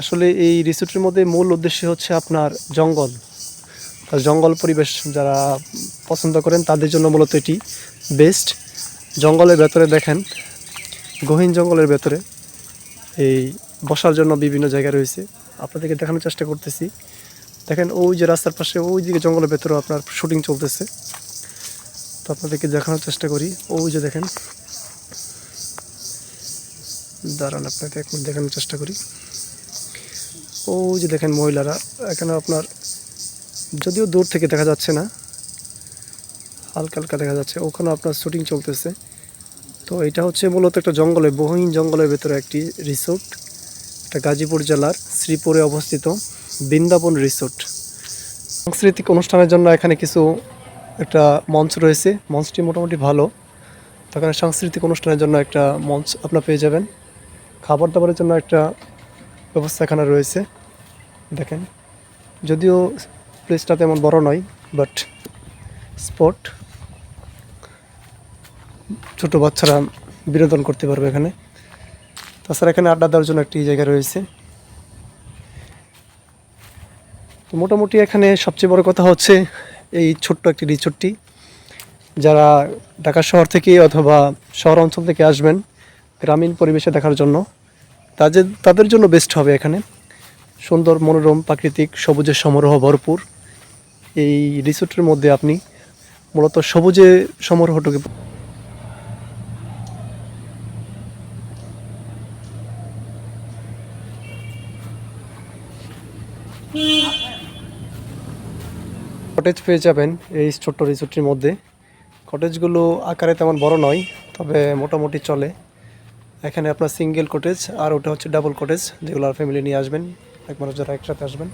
আসলে এই রিসোর্টের মধ্যে মূল উদ্দেশ্য হচ্ছে আপনার জঙ্গল। জঙ্গল পরিবেশ যারা পছন্দ করেন, তাদের জন্য মূলত এটি বেস্ট জঙ্গলের ভেতরে দেখেন, গহীন জঙ্গলের ভেতরে এই বসার জন্য বিভিন্ন জায়গা রয়েছে। আপনাদেরকে দেখানোর চেষ্টা করতেছি। দেখেন, ওই যে রাস্তার পাশে, ওই দিকে জঙ্গলের ভেতরেও আপনার শুটিং চলতেছে। তো আপনাদেরকে দেখানোর চেষ্টা করি। ওই যে দেখেন দাঁড়ান আপনাকে এক মিনিট দেখানোর চেষ্টা করি। ও যে দেখেন মহিলারা, এখানে আপনার যদিও দূর থেকে দেখা যাচ্ছে না, হালকা হালকা দেখা যাচ্ছে, ওখানে আপনার শুটিং চলতেছে। তো এটা হচ্ছে মূলত একটা জঙ্গলে, বহুহীন জঙ্গলের ভেতরে একটি রিসোর্ট এটা গাজীপুর জেলার শ্রীপুরে অবস্থিত বৃন্দাবন রিসোর্ট সাংস্কৃতিক অনুষ্ঠানের জন্য এখানে কিছু একটা মঞ্চ রয়েছে, মঞ্চটি মোটামুটি ভালো। তো এখানে সাংস্কৃতিক অনুষ্ঠানের জন্য একটা মঞ্চ আপনার পেয়ে যাবেন। খাবার দাবারের জন্য একটা ব্যবস্থা এখানে রয়েছে। দেখেন, যদিও প্লেসটা তেমন বড় নয় বাট স্পট ছোট বাচ্চারা বিনোদন করতে পারবে এখানে। তাছাড়া এখানে আড্ডা দেওয়ার জন্য একটি জায়গা রয়েছে। তো মোটামুটি এখানে সবচেয়ে বড় কথা হচ্ছে এই ছোট্ট একটি রিচোর্টটি যারা ঢাকা শহর থেকে অথবা শহর অঞ্চল থেকে আসবেন গ্রামীণ পরিবেশে দেখার জন্য। তাদের তাদের জন্য বেস্ট হবে এখানে। সুন্দর, মনোরম, প্রাকৃতিক, সবুজের সমারোহ ভরপুর। এই রিসোর্টের মধ্যে আপনি মূলত সবুজে সমারোহটুকু কটেজ পেয়ে যাবেন এই ছোট্ট রিসোর্টটির মধ্যে। কটেজগুলো আকারে তেমন বড় নয়, তবে মোটামুটি চলে। এখানে আপনার সিঙ্গেল কটেজ আর ওটা হচ্ছে ডাবল কটেজ যেগুলো আর ফ্যামিলি নিয়ে আসবেন, এক মানুষ যারা একসাথে আসবেন।